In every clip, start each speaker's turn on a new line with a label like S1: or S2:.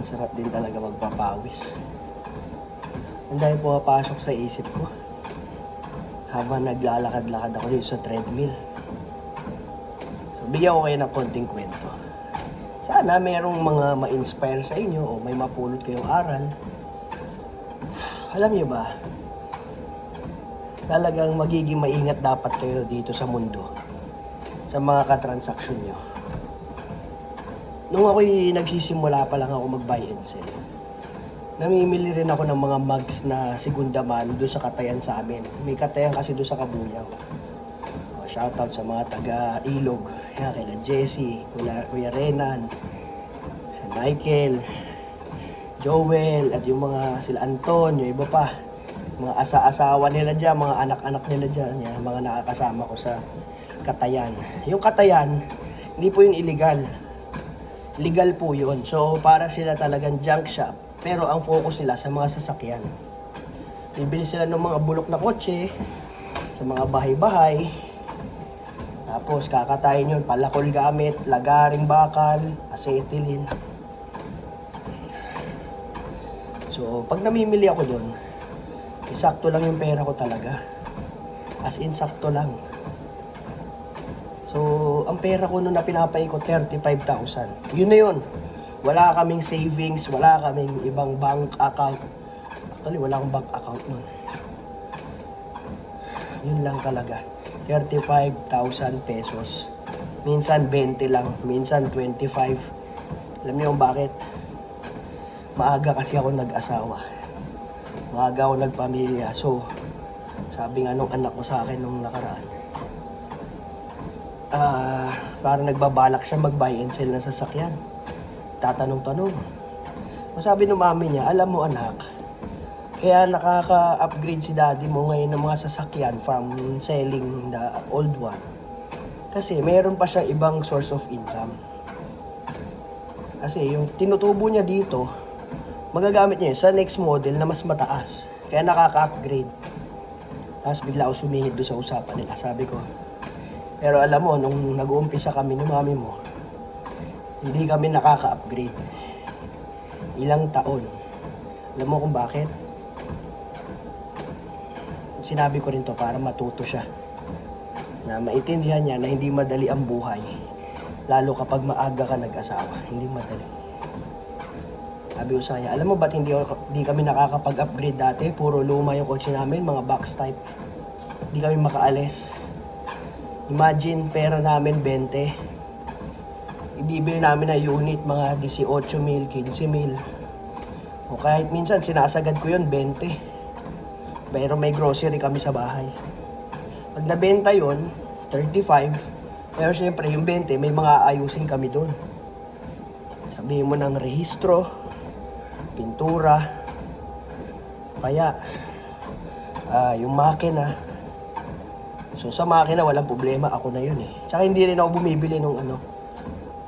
S1: Ang sarap din talaga magpapawis. Ang dahil pumapasok sa isip ko. Habang naglalakad-lakad ako dito sa treadmill. So, bigyan ko kayo ng konting kwento. Sana merong mga ma-inspire sa inyo o may mapulot kayong aral. Alam niyo ba, talagang magiging maingat dapat kayo dito sa mundo sa mga katransaksyon nyo. Nung ako'y nagsisimula pa lang ako mag-buy and sell, namimili rin ako ng mga mugs na segunda man doon sa katayan sa amin. May katayan kasi doon sa Kabuyaw. O, shoutout sa mga taga Ilog. Yan, kila Jesse, Kuya, Kuya Renan, Michael, Joel, at yung mga sila Anton, yung iba pa. Mga asa-asawa nila dyan, mga anak-anak nila dyan, yan, mga nakakasama ko sa katayan. Yung katayan, hindi po yun illegal. Legal po yun. So, para sila talagang junk shop. Pero ang focus nila sa mga sasakyan. Bibili sila ng mga bulok na kotse, sa mga bahay-bahay. Tapos, kakatayin yun, palakol gamit, lagaring bakal, acetylene. So, pag namimili ako doon, isakto lang yung pera ko talaga. As in, sakto lang. Ang pera ko noon na pinapaikot, 35,000. Yun na yun. Wala kaming savings, wala kaming ibang bank account. Actually, wala akong bank account noon. Yun lang talaga. 35,000 pesos. Minsan 20 lang, minsan 25. Alam niyo bakit? Maaga kasi ako nag-asawa. Maaga ako nagpamilya. So, sabi nga nung anak ko sa akin nung nakaraan, ah, parang nagbabalak siya mag-buy and sell ng sasakyan. Tatanong-tanong. O sabi ng mami niya, alam mo anak, kaya nakaka-upgrade si daddy mo ngayon ng mga sasakyan from selling the old one. Kasi meron pa siya ibang source of income. Kasi yung tinutubo niya dito, magagamit niya sa next model na mas mataas. Kaya nakaka-upgrade. Tapos bigla ako sumihid doon sa usapan nila. Sabi ko, pero alam mo, nung nag-uumpisa kami ni mami mo, hindi kami nakaka-upgrade. Ilang taon. Alam mo kung bakit? Sinabi ko rin to para matuto siya. Na maintindihan niya na hindi madali ang buhay. Lalo kapag maaga ka nag-asawa. Hindi madali. Sabi ko sa kanya, alam mo ba't hindi, hindi kami nakakapag-upgrade dati? Puro luma yung kotse namin, mga box type. Hindi kami makaalis. Imagine, pera namin 20. Ibibili namin na unit, mga 18 mil, 15 mil. O kahit minsan, sinasagad ko yun, 20. Pero may grocery kami sa bahay. Pag nabenta yun, 35. Pero siyempre, yung 20, may mga ayusin kami doon. Sabihin mo ng rehistro, pintura, kaya ah, yung makina. So sa makina walang problema, ako na yun eh. Tsaka hindi rin ako bumibili nung ano,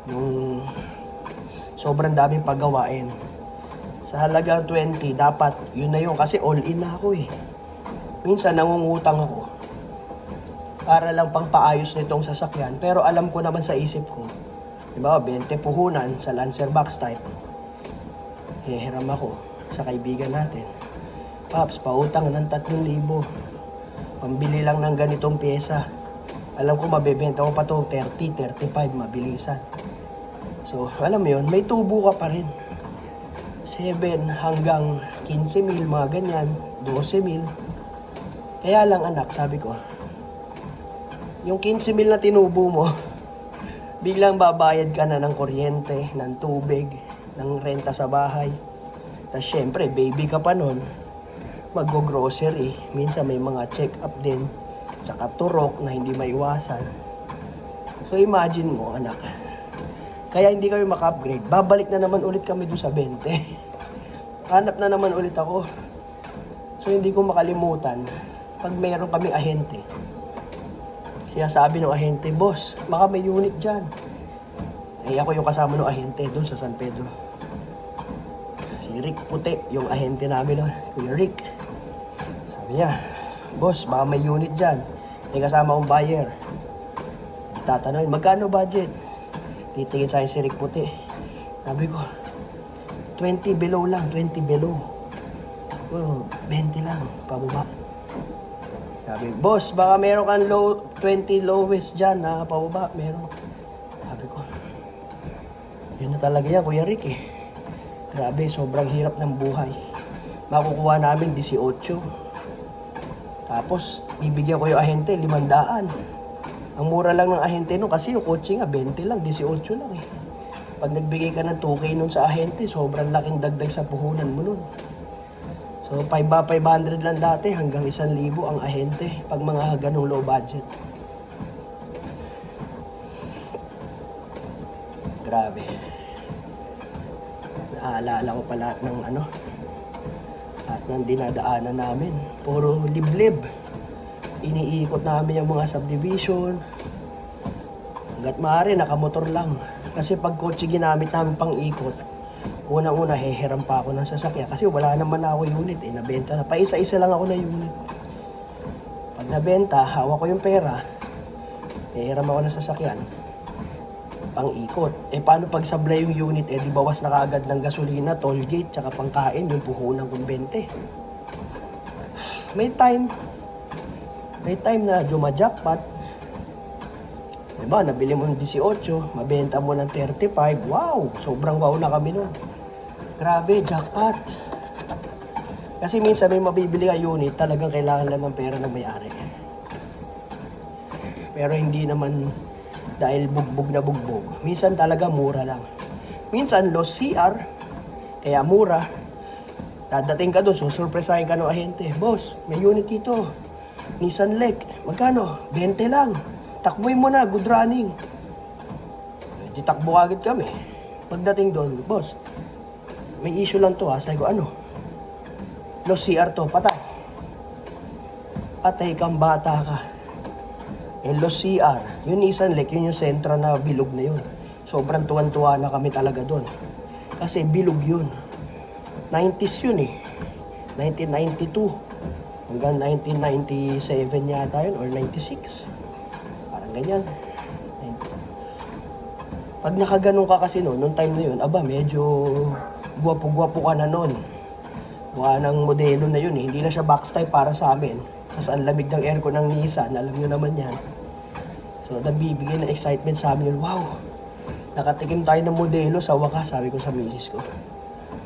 S1: nung sobrang daming paggawain. Sa halagang 20, dapat yun na yun kasi all in na ako eh. Minsan nangungutang ako para lang pang paayos nitong sasakyan. Pero alam ko naman sa isip ko, di ba, 20 puhunan sa Lancer box type. Hihiram ako sa kaibigan natin. Paps, pautang ng 3,000. Pambili lang ng ganitong pyesa. Alam ko mabebenta ko pa to 30, 35, mabilisan. So, alam mo yun, may tubo ka pa rin. 7 hanggang 15 mil, mga ganyan, 12 mil. Kaya lang anak, sabi ko, yung 15 mil na tinubo mo, biglang babayad ka na ng kuryente, ng tubig, ng renta sa bahay. Tapos syempre, baby ka pa nun, mag-grocery. Minsan may mga check-up din, tsaka turok na hindi maiwasan. So imagine mo, anak, kaya hindi kami maka-upgrade. Babalik na naman ulit kami doon sa 20. Hanap na naman ulit ako. So hindi ko makalimutan, pag mayroon kaming ahente, sinasabi ng ahente, boss, baka may unit dyan. Eh ako yung kasama ng ahente doon sa San Pedro. Si Rick Puti, yung ahente namin doon. Kuya Rick. Niya, boss, baka may unit dyan. May kasama akong buyer. Tatanungin, magkano budget? Titingin sa akin si Rick Puti. Sabi ko, 20 below lang, 20 below. Oh, 20 lang, pababa. Sabi, boss, baka meron kang low, 20 lowest dyan na pababa. Meron. Sabi ko, yun na talaga yan, Kuya Rick eh. Grabe, sobrang hirap ng buhay. Makukuha namin 18. Tapos, bibigyan ko yung ahente, 500. Ang mura lang ng ahente nun kasi yung kotse nga, 20 lang, 18 lang eh. Pag nagbigay ka ng 2K nun sa ahente, sobrang laking dagdag sa puhunan mo nun. So, 5 ba 500 lang dati hanggang 1,000 ang ahente pag mga ganong low budget. Grabe. Naaalala ko pa lahat ng ano, lahat ng dinadaanan namin. Puro liblib. Iniikot namin yung mga subdivision. Hanggat maaari, nakamotor lang. Kasi pag kotse ginamit namin pang ikot, unang-una, heheram pa ako ng sasakyan. Kasi wala naman ako unit eh, nabenta na. Paisa-isa lang ako na unit. Pag nabenta, hawak ko yung pera, heheram ako ng sasakyan pang ikot. Eh paano pag sablay yung unit, eh di bawas na kaagad ng gasolina, toll gate, tsaka pangkain, yung puhunan kong 20. May time. May time na jumajackpot. Diba, nabili mo ng 18, mabenta mo ng 35, wow, sobrang wow na kami nun. Grabe, jackpot. Kasi minsan may mabibili ka unit, talagang kailangan lang ng pera ng may-ari. Pero hindi naman dahil bugbog na bugbog. Minsan talaga mura lang. Minsan lost CR, kaya mura. Dadating ka doon, susurpresahin ka ng ahente. Boss, may unit dito. Nissan Lake. Magkano? 20 lang. Takboy mo na, good running. Di takbo agad kami. Pagdating doon, boss, may issue lang to ha. Sabi ko, ano? Lost CR to, patay. Atay kang bata ka. Eh, Los CR, yung Nissan Lake, yun yung sentra na bilog na yun. Sobrang tuwan-tuwa na kami talaga doon. Kasi bilog yun. 90s yun eh. 1992 hanggang 1997 yata yun or 96. Parang ganyan. Pag nakaganon ka kasi noon, nung time na yun, aba, medyo guwapo-guwapo ka na noon. Gawa ng modelo na yun eh. Hindi na siya box type para sa amin. Kasi ang lamig ng aircon ng Nissan, alam nyo naman yan. So, nagbibigay ng excitement sa amin. Wow! Nakatikim tayo ng modelo sa wakas, sabi ko sa misis ko.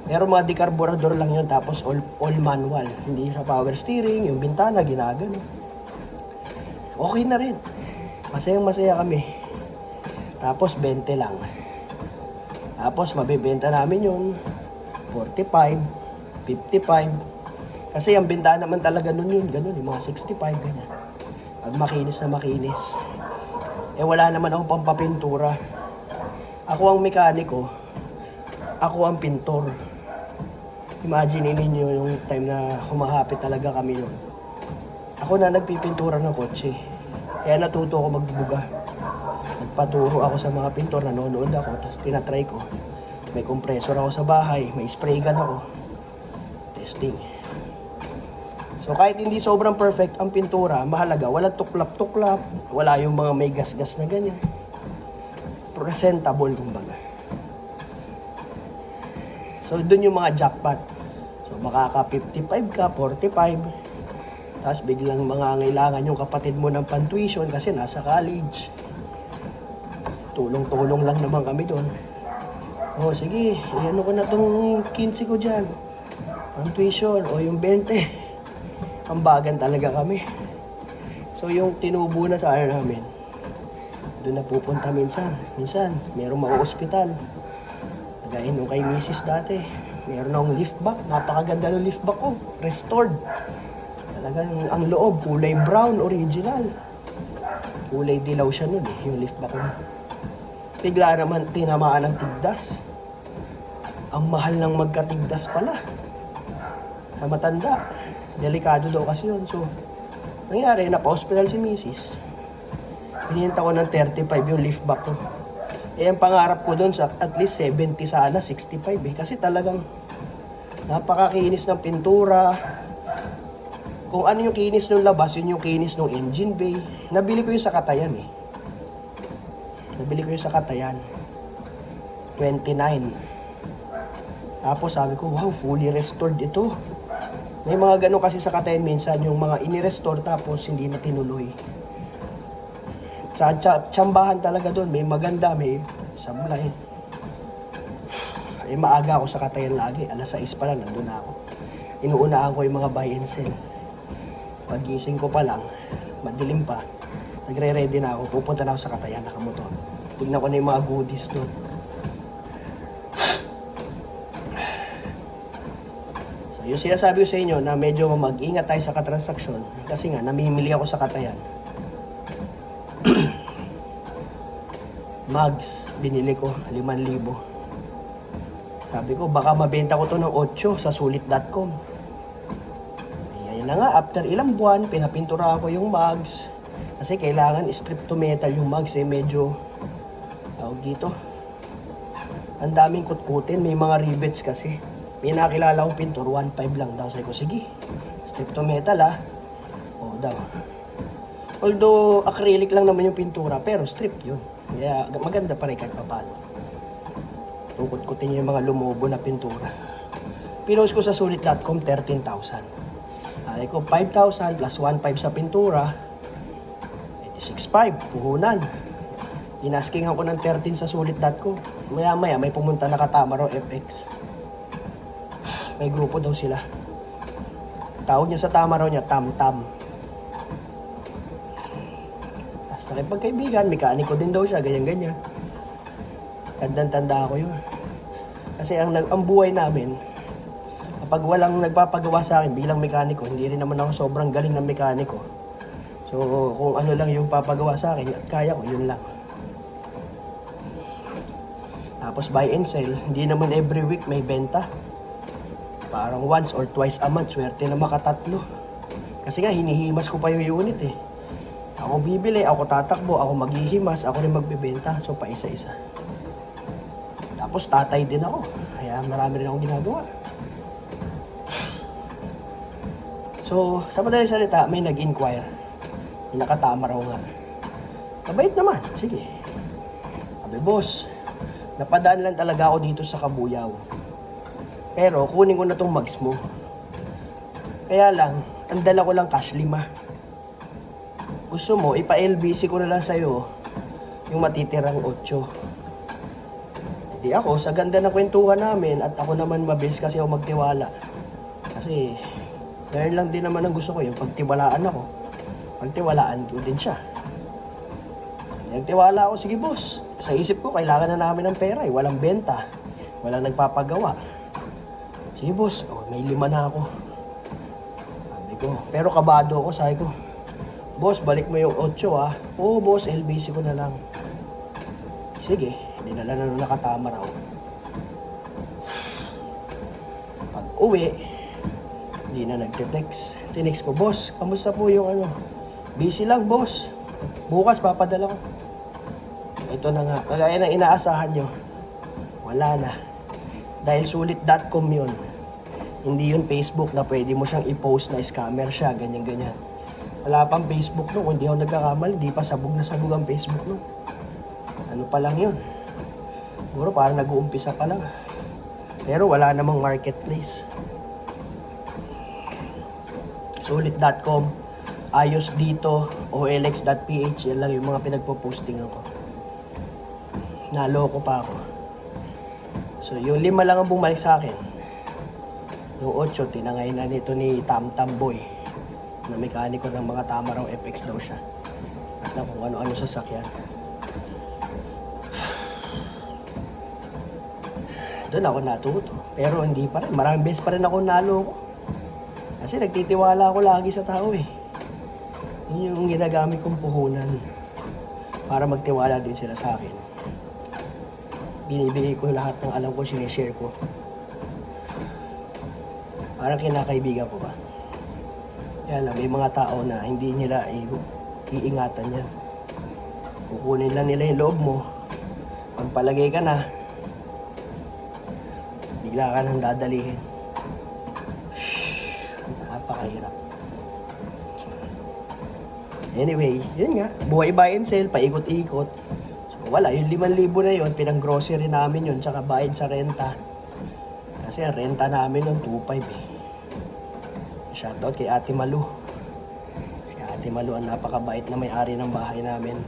S1: Pero mga decarburador lang yun, tapos all, all manual. Hindi siya power steering, yung bintana, ginagano. Okay na rin. Masayang masaya kami. Tapos 20 lang. Tapos mabibenta namin yun 45, 55. Kasi ang benta naman talaga nun yun, ganun, yung mga 65, ganyan. Pag makinis na makinis. Eh wala naman akong pampapintura. Ako ang mekaniko, ako ang pintor. Imagine ninyo yung time na humahapit talaga kami yun. Ako na nagpipintura ng kotse. Kaya natuto ako magbuga. Nagpaturo ako sa mga pintor, nanonood ako, tapos tinatry ko. May compressor ako sa bahay, may spray gun ako. Testing. So kahit hindi sobrang perfect ang pintura, mahalaga, walang tuklap-tuklap, wala yung mga may gas-gas na ganyan. Presentable kumbaga. So doon yung mga jackpot. So makaka 55 ka, 45. Tapos biglang mangangailangan yung kapatid mo ng pantuition kasi nasa college. Tulong-tulong lang naman kami doon. Oh, sige, ano ko na tong 15 ko dyan. Ang tuition, o yung 20. Ambagan talaga kami. So yung tinubo na sa ano namin, doon na pupunta minsan. Minsan, merong mau-ospital. Kagaya nung kay Mrs. dati. Meron akong lift back. Napakaganda ng lift back ko. Restored. Talagang ang loob, kulay brown, original. Kulay dilaw siya nun eh, yung lift back ko. Bigla naman tinamaan ng tigdas. Ang mahal ng magkatigdas pala. Sa matanda. Delikado daw kasi yun. So, nangyari, napa-hospital si Mrs. Pininta ko ng 35 yung lift back ko. Eh, ang pangarap ko doon sa at least 70 sana, 65 eh. Kasi talagang napakakinis ng pintura. Kung ano yung kinis ng labas, yun yung kinis ng engine bay. Nabili ko yung sa Katayan eh. Nabili ko yung sa Katayan. 29. Tapos sabi ko, wow, fully restored ito. May mga ganun kasi sa katayan minsan, yung mga inirestore tapos hindi na tinuloy. Sa tsa- tsambahan talaga doon, may maganda, may sablay. Eh, maaga ako sa katayan lagi. Alas 6 pa lang, nandun na ako. Inuunaan ko yung mga buy and sell. Pagising ko pa lang, madilim pa. Nagre-ready na ako. Pupunta na ako sa katayan, nakamotor. Tignan ko na yung mga goodies doon. Yung sinasabi ko sa inyo na medyo mag-ingat tayo sa katransaksyon kasi nga, namimili ako sa katayan. Mugs, binili ko, 5,000. Sabi ko, baka mabenta ko to ng 8 sa sulit.com. Ayan na nga, after ilang buwan, pinapintura ko yung mugs. Kasi kailangan strip to metal yung mugs eh, medyo, tawag dito, ang daming kutkutin, may mga rivets kasi. May nakilala kong pintor, 1.5 lang daw. Sabi ko, sige, strip to metal ah. O daw. Although acrylic lang naman yung pintura, pero strip yun. Kaya maganda pa rin kahit papano. Tukot-kutin yung mga lumubo na pintura. Pinost ko sa sulit.com, 13,000. Ay ko, 5,000 plus 1.5 sa pintura, 86,500, puhunan. Inasking ako ng 13 sa sulit.com. Maya maya may pumunta na katama raw FX. May grupo daw sila. Tawag niya sa tama raw niya, Tam Tam. Tapos nakipagkaibigan, mekaniko din daw siya, ganyan-ganyan. Tandang-tanda ako yun. Kasi ang, ang buhay namin, kapag walang nagpapagawa sa akin bilang mekaniko, hindi rin naman ako sobrang galing na mekaniko. So, kung ano lang yung papagawa sa akin at kaya ko, yun lang. Tapos buy and sell, hindi naman every week may benta. Parang once or twice a month, swerte na makatatlo. Kasi nga, hinihimas ko pa yung unit eh. Ako bibili, ako tatakbo, ako maghihimas, ako rin magbebenta. So, pa isa-isa. Tapos tatay din ako. Kaya marami rin akong ginagawa. So, sa madaling salita, may nag-inquire. Nakatama raw nga. Mabait naman. Sige. Sabi, boss, napadaan lang talaga ako dito sa Kabuyaw. Pero kunin ko na tong mags mo. Kaya lang, ang dala ko lang cash lima. Gusto mo, ipa-LBC ko na lang sa'yo yung matitirang 8. Hindi ako, sa ganda ng kwentuhan namin at ako naman mabilis kasi ako magtiwala. Kasi, ganyan lang din naman ang gusto ko, yung pagtiwalaan ako. Pagtiwalaan ko din siya. Nagtiwala ako, sige boss. Sa isip ko, kailangan na namin ng pera eh. Walang benta. Walang nagpapagawa. Sige boss, oh, may lima na ako. Sabi ko, pero kabado ako, sabi ko. Boss, balik mo yung 8 ah. Oo boss, LBC ko na lang. Sige, dinala na nung nakatama raw. Pag uwi, hindi na nagte-text. Tinext ko, boss, kamusta po yung ano? Busy lang, boss. Bukas papadala ko. Ito na nga, kagaya na inaasahan nyo. Wala na. Dahil sulit.com yun. Hindi yun Facebook na pwede mo siyang i-post na scammer siya, ganyan-ganyan. Wala pang Facebook no, kung hindi ako nagkakamali, di pa sabog na sabog ang Facebook no. Ano pa lang yun. Siguro parang nag-uumpisa pa lang. Pero wala namang marketplace. Sulit.com, ayos dito, olx.ph, yan lang yung mga pinagpo-posting ako. Naloko pa ako. So, yung lima lang ang bumalik sa akin. Yung 8, tinangay na nito ni Tam Tam Boy na mekaniko ng mga tama FX daw siya. At na kung ano-ano sasakyan. Doon ako natuto. Pero hindi pa rin. Maraming beses pa rin ako naloko. Kasi nagtitiwala ako lagi sa tao eh. Yun yung ginagamit kong puhunan. Para magtiwala din sila sa akin. Binibigay ko lahat ng alam ko, sinishare ko. Parang kinakaibigan ko ba? Kaya lang, may mga tao na hindi nila iingatan yan. Kukunin lang nila yung loob mo. Pagpalagay ka na, bigla ka nang dadalihin. Napakahirap. Anyway, yun nga. Buhay buy and sell, paikot-ikot. Wala, yung 5,000 na yun, pinang grocery namin yun, tsaka bayad sa renta. Kasi renta namin noon 2.5 eh. Shoutout kay Ate Malu. Si Ate Malu ang napakabait na may-ari ng bahay namin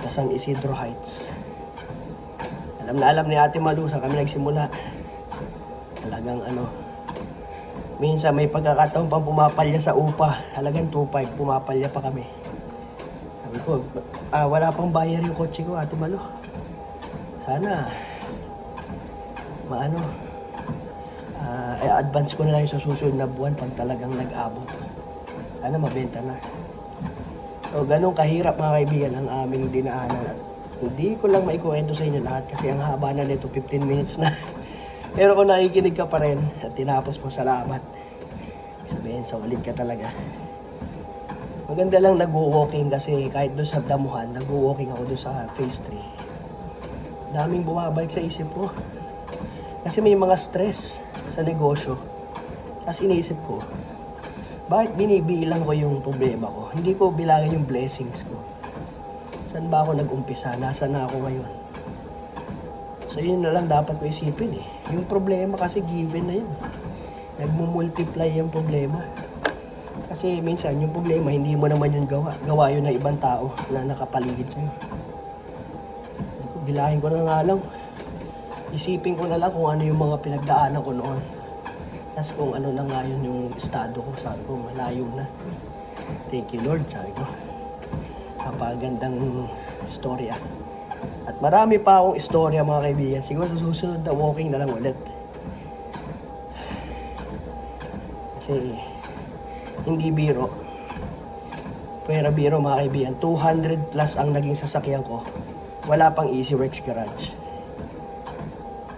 S1: sa San Isidro Heights. Alam na alam ni Ate Malu sa kami nagsimula. Talagang ano, minsan may pagkakataon pang pumapalya sa upa. Halagang 2.5, pumapalya pa kami. Sabi ko, ah, wala pang bayar yung kotse ko, Ate Malu. Sana, maano, ah, eh, advance ko na lang sa susunod na buwan pag talagang nag-abot. Sana mabenta na. So, ganun kahirap mga kaibigan ang aming dinaanan. Hindi ko lang maikuwento sa inyo lahat kasi ang haba na nito, 15 minutes na. Pero kung nakikinig ka pa rin at tinapos mo, salamat. Sabihin, sa ulit ka talaga. Maganda lang nag-walking kasi kahit doon sa damuhan, nag-walking ako doon sa phase 3. Daming bumabalik sa isip ko. Kasi may mga stress sa negosyo. Tapos iniisip ko, bakit binibilang ko yung problema ko? Hindi ko bilangin yung blessings ko. Saan ba ako nag-umpisa? Nasaan na ako ngayon? So yun na lang dapat ko isipin eh. Yung problema kasi given na yun. Nagmumultiply yung problema. Kasi minsan yung problema hindi mo naman yun gawa. Gawa yun ng ibang tao na nakapaligid sa'yo. Bilahin ko na nga lang. Isipin ko na lang kung ano yung mga pinagdaanan ko noon. Tapos kung ano na nga yun yung estado ko, sabi ko, malayo na. Thank you Lord, sabi ko. Napakagandang storya. At marami pa akong istorya mga kaibigan. Siguro sa susunod na walking na lang ulit. Kasi hindi biro. Pero biro mga kaibigan, 200 plus ang naging sasakyan ko. Wala pang Easy Works Garage.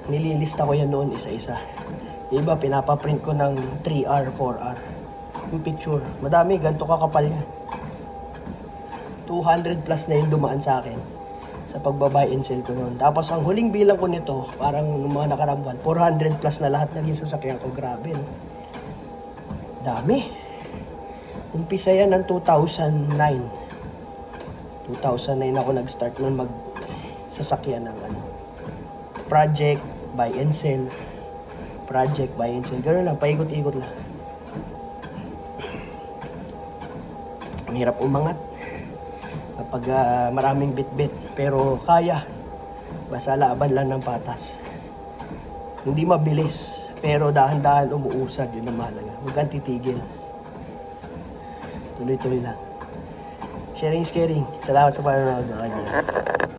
S1: Nililista ko yan noon isa-isa. Iba, pinapaprint ko ng 3R, 4R. Yung picture. Madami, ganito kakapal niya. 200 plus na yung dumaan sa akin sa pagbabay and sell ko noon. Tapos ang huling bilang ko nito, parang nung mga nakarang buwan, 400 plus na lahat naging sasakyan ko. Grabe. no? Dami. Umpisa yan ng 2009. 2009 ako nag-start nun mag sasakyan ng ano, project, buy and sell. Project, buy and. Ganun lang, paikot-ikot lang. Ang hirap umangat kapag ah, maraming bit-bit. Pero kaya. Basta laban lang ng patas. Hindi mabilis. Pero dahan-dahan umuusad. Yun ang mahalaga. Huwag kang titigil. Tuloy-tuloy lang. Sharing is caring. Salamat sa panonood. mga kaibigan.